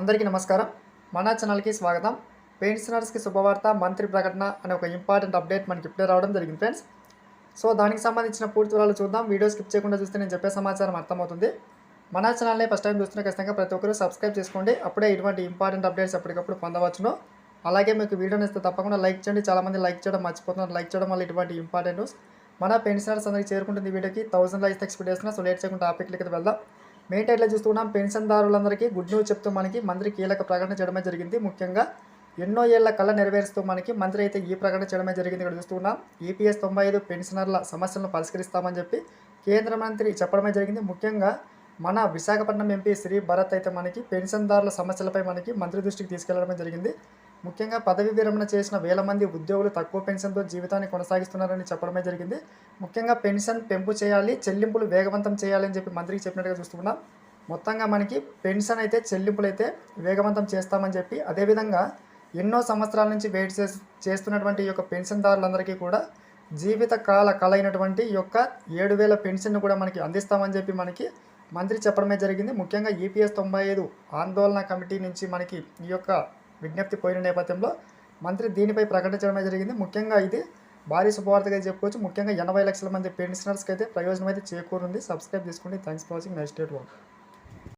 అందరికీ నమస్కారం. మన ఛానల్కి స్వాగతం. పెన్షనర్స్కి శుభవార్త మంత్రి ప్రకటన అనే ఒక ఇంపార్టెంట్ అప్డేట్ మనకి ఇప్పుడే రావడం జరిగింది ఫ్రెండ్స్. సో దానికి సంబంధించిన పూర్తి వివరాలు చూద్దాం. వీడియో స్కిప్ చేయకుండా చూస్తే నేను చెప్పే సమాచారం అర్థమవుతుంది. మన ఛానల్ని ఫస్ట్ టైం చూస్తున్న ఖచ్చితంగా ప్రతి ఒక్కరూ సబ్స్క్రైబ్ చేసుకోండి. అప్పుడే ఇటువంటి ఇంపార్టెంట్ అప్డేట్స్ ఎప్పటికప్పుడు పొందవచ్చును. అలాగే మీకు వీడియో ఇస్తే తప్పకుండా లైక్ చేయండి. చాలామంది లైక్ చేయడం మర్చిపోతున్నారు. లైక్ చేయడం వల్ల ఇటువంటి ఇంపార్టెంట్ న్యూస్. మన పెన్షనర్స్ అందరికీ చేరుకుంటుంది వీడియోకి. థౌసండ్ లైక్స్ ఎక్స్పెక్ట్ చేస్తున్నా సో లేట్ చేయకుండా టాపిక్లకి వెళ్దాం. మెయిన్ టైట్లో చూస్తున్నాం. పెన్షన్దారులందరికీ గుడ్ న్యూస్ చెప్తూ మనకి మంత్రి కీలక ప్రకటన చేయడమే జరిగింది. ముఖ్యంగా ఎన్నో ఏళ్ళ కళ నెరవేరుస్తూ మనకి మంత్రి అయితే ఈ ప్రకటన చేయడమే జరిగింది ఇక్కడ చూస్తున్నాం. ఈపీఎస్ తొంభై ఐదు పెన్షనర్ల సమస్యలను పరిష్కరిస్తామని చెప్పి కేంద్ర మంత్రి చెప్పడమే జరిగింది. ముఖ్యంగా మన విశాఖపట్నం ఎంపీ శ్రీ భరత్ అయితే మనకి పెన్షన్దారుల సమస్యలపై మనకి మంత్రి దృష్టికి తీసుకెళ్ళడమే జరిగింది. ముఖ్యంగా పదవి విరమణ చేసిన వేల మంది ఉద్యోగులు తక్కువ పెన్షన్తో జీవితాన్ని కొనసాగిస్తున్నారని చెప్పడమే జరిగింది. ముఖ్యంగా పెన్షన్ పెంపు చేయాలి చెల్లింపులు వేగవంతం చేయాలని చెప్పి మంత్రికి చెప్పినట్టుగా చూస్తున్నాం మొత్తంగా మనకి పెన్షన్ అయితే చెల్లింపులు అయితే వేగవంతం చేస్తామని చెప్పి అదేవిధంగా ఎన్నో సంవత్సరాల నుంచి వెయిట్ చేసి చేస్తున్నటువంటి ఈ యొక్క పెన్షన్దారులందరికీ కూడా జీవితకాల కళ అయినటువంటి ఈ యొక్క ఏడు వేల పెన్షన్ను కూడా మనకి అందిస్తామని చెప్పి మనకి మంత్రి చెప్పడమే జరిగింది. ముఖ్యంగా ఈపీఎస్ తొంభై ఐదు ఆందోళన కమిటీ నుంచి మనకి ఈ యొక్క విజ్ఞప్తి పోయిన నేపథ్యంలో మంత్రి దీనిపై ప్రకటించడమే జరిగింది. ముఖ్యంగా ఇది భారీ శుభవార్తగా చెప్పుకోవచ్చు. ముఖ్యంగా ఎనభై లక్షల మంది పెన్షనర్స్కి అయితే ప్రయోజనం అయితే చేకూరుంది. సబ్స్క్రైబ్ చేసుకోండి. Thanks for watching. Next date one.